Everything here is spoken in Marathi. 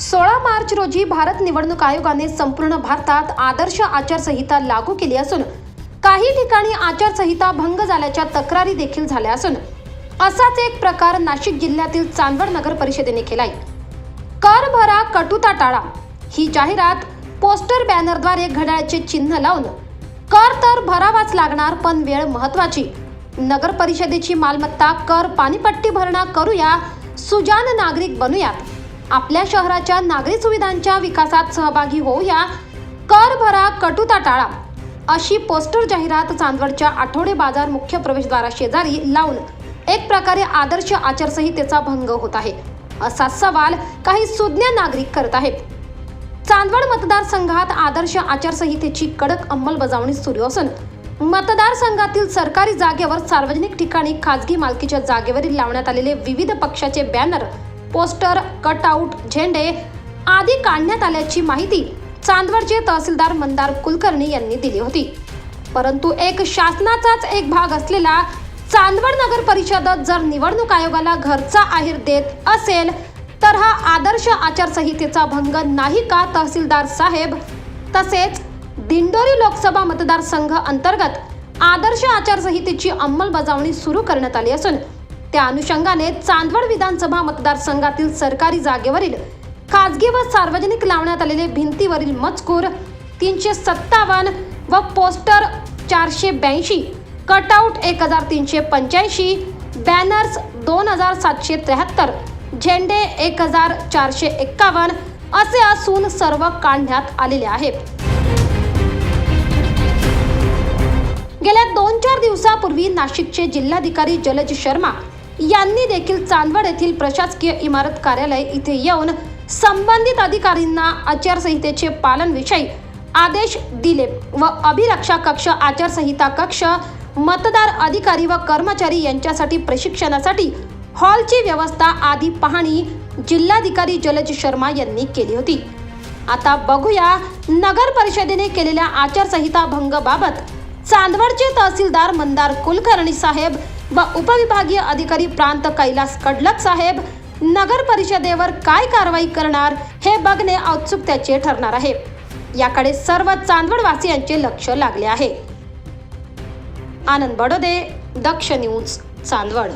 सोळा मार्च रोजी भारत निवडणूक आयोगाने संपूर्ण भारतात आदर्श आचारसंहिता लागू केली असून काही ठिकाणी आचारसंहिता भंग झाल्याच्या तक्रारी देखील झाल्या असून असाच एक प्रकार नाशिक जिल्ह्यातील चांदवड नगर परिषदेने केलाय. कर भरा कटुता टाळा ही जाहिरात पोस्टर बॅनरद्वारे घड्याळाचे चिन्ह लावून कर तर भरावाच लागणार पण वेळ महत्वाची नगर परिषदेची मालमत्ता कर पाणीपट्टी भरणा करूया सुजान नागरिक बनूयात. आपल्या शहराच्या नागरी सुविधांच्या विकासात सहभागी होऊया कर भरा कटुता टाळा अशी पोस्टर जाहिरात चांदवडच्या आठवडे बाजार मुख्य प्रवेशद्वारा शेजारी लावून एक प्रकारे आदर्श आचारसंहितेचा भंग होत आहे. असा सवाल काही सुज्ञ नागरिक करत आहेत. चांदवड मतदारसंघात आदर्श आचारसंहितेची कडक अंमलबजावणी सुरू असून मतदारसंघातील सरकारी जागेवर सार्वजनिक ठिकाणी खाजगी मालकीच्या जागेवरील लावण्यात आलेले विविध पक्षाचे बॅनर पोस्टर कटआउट झेंडे आदी काढण्यात आल्याची माहिती चांदवडचे तहसीलदार मंदार कुलकर्णी यांनी दिली होती. परंतु एक शासनाचाच एक भाग असलेला चांदवड नगर परिषद जर निवडणूक आयोगाला घरचा आहेर देत असेल तर हा आदर्श आचारसंहितेचा भंग नाही का तहसीलदार साहेब? तसेच दिंडोरी लोकसभा मतदारसंघ अंतर्गत आदर्श आचारसंहितेची अंमलबजावणी सुरू करण्यात आली असून त्या अनुषंगाने चांदवड विधानसभा मतदारसंघातील सरकारी जागेवरील खाजगी व सार्वजनिक लावण्यात आलेले भिंतीवरील मजकूर तीनशे सत्तावन्न व पोस्टर चारशे ब्याऐंशी कटआउट एक हजार तीनशे पंच्याऐंशी बॅनर्स दोन हजार सातशे त्र्याहत्तर झेंडे एक हजार चारशे एक्कावन्न असे असून सर्व काढण्यात आलेले आहेत. गेल्या दोन चार दिवसापूर्वी नाशिकचे जिल्हाधिकारी जलज शर्मा यांनी देखील चांदवड येथील प्रशासकीय इमारत कार्यालय इथे येऊन संबंधित अधिकारींना आचारसंहितेचे पालन विषयी आदेश दिले व अभिरक्षा कक्ष आचारसंहिता कक्ष मतदार अधिकारी व कर्मचारी यांच्यासाठी प्रशिक्षणासाठी हॉलची व्यवस्था आदी पाहणी जिल्हाधिकारी जलज शर्मा यांनी केली होती. आता बघूया नगर परिषदेने केलेल्या आचारसंहिता भंग बाबत चांदवडचे तहसीलदार मंदार कुलकर्णी साहेब व उपविभागीय अधिकारी प्रांत कैलास कडलक साहेब नगर परिषदेवर काय कारवाई करणार हे बघणे औत्सुकतेचे ठरणार आहे. याकडे सर्व चांदवडवासियांचे लक्ष लागले आहे. आनंद बडोदे दक्ष न्यूज चांदवड.